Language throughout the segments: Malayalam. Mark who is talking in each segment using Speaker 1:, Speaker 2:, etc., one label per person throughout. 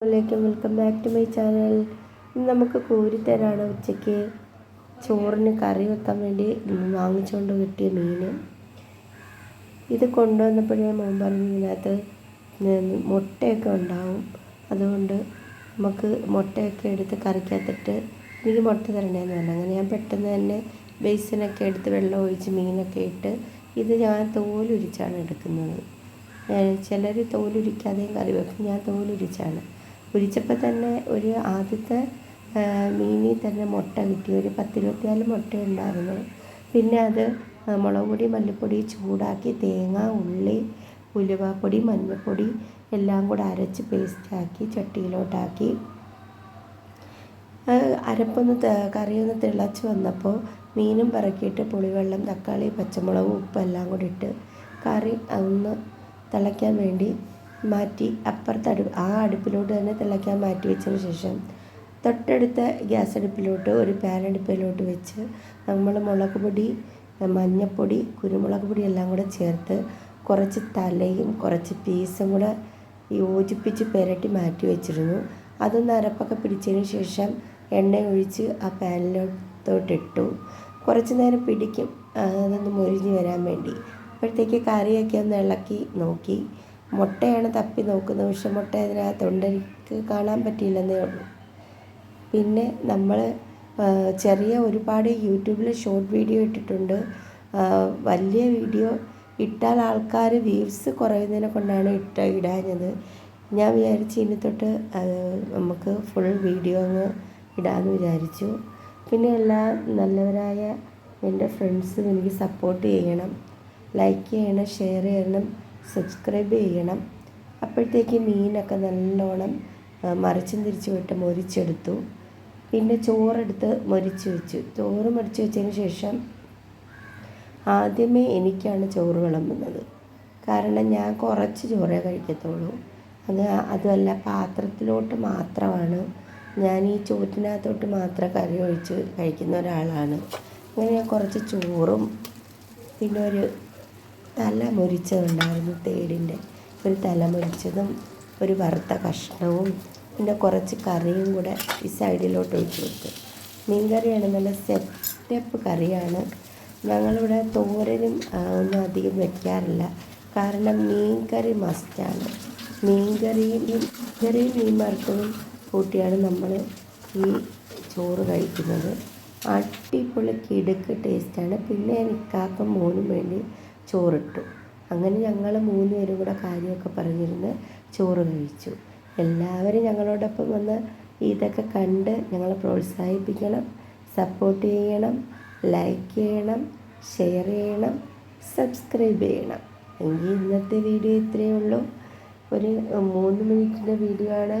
Speaker 1: അസ്സലാമലൈക്കും welcome back to my channel നമുക്ക് കോരിത്തരാണ് ഉച്ചയ്ക്ക്. ചോറിന് കറി വെക്കാൻ വേണ്ടി വാങ്ങിച്ചുകൊണ്ട് കിട്ടിയ മീൻ. ഇത് കൊണ്ടുവന്നപ്പോഴേ മോൻ പറഞ്ഞു ഇതിനകത്ത് മുട്ടയൊക്കെ ഉണ്ടാവും. അതുകൊണ്ട് നമുക്ക് മുട്ടയൊക്കെ എടുത്ത് കറിക്കകത്തിട്ട് എനിക്ക് മുട്ട തരണേന്ന് പറഞ്ഞു. അങ്ങനെ ഞാൻ പെട്ടെന്ന് തന്നെ ബേസിനൊക്കെ എടുത്ത് വെള്ളം ഒഴിച്ച് മീനൊക്കെ ഇട്ട് ഇത് ഞാൻ തോലുരിച്ചാണ് എടുക്കുന്നത്. ചിലർ തോലുരിക്കാതെയും കറി വെക്കും. ഞാൻ തോലുരിച്ചാണ്. ഉരിച്ചപ്പോൾ തന്നെ ഒരു ആദ്യത്തെ മീനിൽ തന്നെ മുട്ട കിട്ടി. ഒരു പത്തിരുപത്തിനാല് മുട്ട ഉണ്ടായിരുന്നു. പിന്നെ അത് മുളക് പൊടി മല്ലിപ്പൊടി ചൂടാക്കി തേങ്ങ ഉള്ളി ഉലുവാപ്പൊടി മഞ്ഞൾപ്പൊടി എല്ലാം കൂടെ അരച്ച് പേസ്റ്റാക്കി ചട്ടിയിലോട്ടാക്കി. അരപ്പൊന്ന് കറിയൊന്ന് തിളച്ച് വന്നപ്പോൾ മീനും പറക്കിയിട്ട് പുളിവെള്ളം തക്കാളി പച്ചമുളകും ഉപ്പെല്ലാം കൂടി ഇട്ട് കറി ഒന്ന് തിളയ്ക്കാൻ വേണ്ടി മാറ്റി അപ്പുറത്തെ അടുപ്പ് ആ അടുപ്പിലോട്ട് തന്നെ തിളയ്ക്കാൻ മാറ്റി വെച്ചതിന് ശേഷം തൊട്ടടുത്ത ഗ്യാസ് അടുപ്പിലോട്ട് ഒരു പാൻ അടുപ്പിലോട്ട് വെച്ച് നമ്മൾ മുളക് പൊടി മഞ്ഞൾപ്പൊടി കുരുമുളക് പൊടി എല്ലാം കൂടെ ചേർത്ത് കുറച്ച് തലയും കുറച്ച് പീസും കൂടെ യോജിപ്പിച്ച് പുരട്ടി മാറ്റി വെച്ചിരുന്നു. അതൊന്ന് അരപ്പൊക്കെ പിടിച്ചതിന് ശേഷം എണ്ണ ഒഴിച്ച് ആ പാനിലോട്ടോട്ടിട്ടു കുറച്ച് നേരം പിടിക്കും അതൊന്ന് മൊരിഞ്ഞ് വരാൻ വേണ്ടി. അപ്പോഴത്തേക്ക് കറിയൊക്കെ ഒന്ന് ഇളക്കി നോക്കി. മുട്ടയാണ് തപ്പി നോക്കുന്നത്. പക്ഷെ മുട്ട അതിനകത്തുണ്ട് എനിക്ക് കാണാൻ പറ്റിയില്ലെന്നേ ഉള്ളൂ. പിന്നെ നമ്മൾ ചെറിയ ഒരുപാട് യൂട്യൂബിൽ ഷോർട്ട് വീഡിയോ ഇട്ടിട്ടുണ്ട്. വലിയ വീഡിയോ ഇട്ടാൽ ആൾക്കാർ വ്യൂസ് കുറയുന്നതിനെ കൊണ്ടാണ് ഇട്ട ഇടാഞ്ഞത്. ഞാൻ വിചാരിച്ചു ഇനി തൊട്ട് നമുക്ക് ഫുൾ വീഡിയോ അങ്ങ് ഇടാമെന്ന് വിചാരിച്ചു. പിന്നെ എല്ലാ നല്ലവരായ എന്റെ ഫ്രണ്ട്സും എനിക്ക് സപ്പോർട്ട് ചെയ്യണം. ലൈക്ക് ചെയ്യണം ഷെയർ ചെയ്യണം. സബ്സ്ക്രൈബ് ചെയ്യണം. അപ്പോഴത്തേക്ക് മീനൊക്കെ നല്ലോണം മറിച്ചും തിരിച്ചു വിട്ട് മൊരിച്ചെടുത്തു. പിന്നെ ചോറെടുത്ത് മൊരിച്ച് വെച്ചു. ചോറ് മൊരിച്ച് വെച്ചതിന് ശേഷം ആദ്യമേ എനിക്കാണ് ചോറ് വിളമ്പുന്നത്. കാരണം ഞാൻ കുറച്ച് ചോറേ കഴിക്കത്തുള്ളൂ. അത് അതുമല്ല പാത്രത്തിലോട്ട് മാത്രമാണ്. ഞാൻ ഈ ചോറ്റിനകത്തോട്ട് മാത്രം കറി ഒഴിച്ച് കഴിക്കുന്ന ഒരാളാണ്. അങ്ങനെ ഞാൻ കുറച്ച് ചോറും പിന്നെ ഒരു തല മുരിച്ചതുണ്ടായിരുന്നു തേടിന്റെ. ഒരു തല മുരിച്ചതും ഒരു വറുത്ത കഷ്ണവും പിന്നെ കുറച്ച് കറിയും കൂടെ ഈ സൈഡിലോട്ട് ഒഴിച്ച് കൊടുത്തു. മീൻ കറിയാണ് നല്ല സെറ്റപ്പ് കറിയാണ്. ഞങ്ങളിവിടെ തോരനും ഒന്നും അധികം വെക്കാറില്ല. കാരണം മീൻ കറി മസ്റ്റാണ്. മീൻ കറിയും കറിയും മീൻ വറുത്തതും കൂട്ടിയാണ് നമ്മൾ ഈ ചോറ് കഴിക്കുന്നത്. അടിപൊളി കിടുക്ക് ടേസ്റ്റാണ് പിന്നെ എനിക്കാക്കും മോനും വേണ്ടി ചോറിട്ടു. അങ്ങനെ ഞങ്ങൾ മൂന്ന് പേരും കൂടെ കാര്യമൊക്കെ പറഞ്ഞിരുന്ന് ചോറ് കഴിച്ചു. എല്ലാവരും ഞങ്ങളോടൊപ്പം വന്ന് ഇതൊക്കെ കണ്ട് ഞങ്ങളെ പ്രോത്സാഹിപ്പിക്കണം സപ്പോർട്ട് ചെയ്യണം ലൈക്ക് ചെയ്യണം ഷെയർ ചെയ്യണം സബ്സ്ക്രൈബ് ചെയ്യണം. എങ്കിൽ ഇന്നത്തെ വീഡിയോ ഇത്രയേ ഉള്ളൂ. ഒരു മൂന്ന് മിനിറ്റിന്റെ വീഡിയോ ആണ്.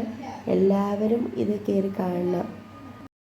Speaker 1: എല്ലാവരും ഇത് കയറി കാണണം.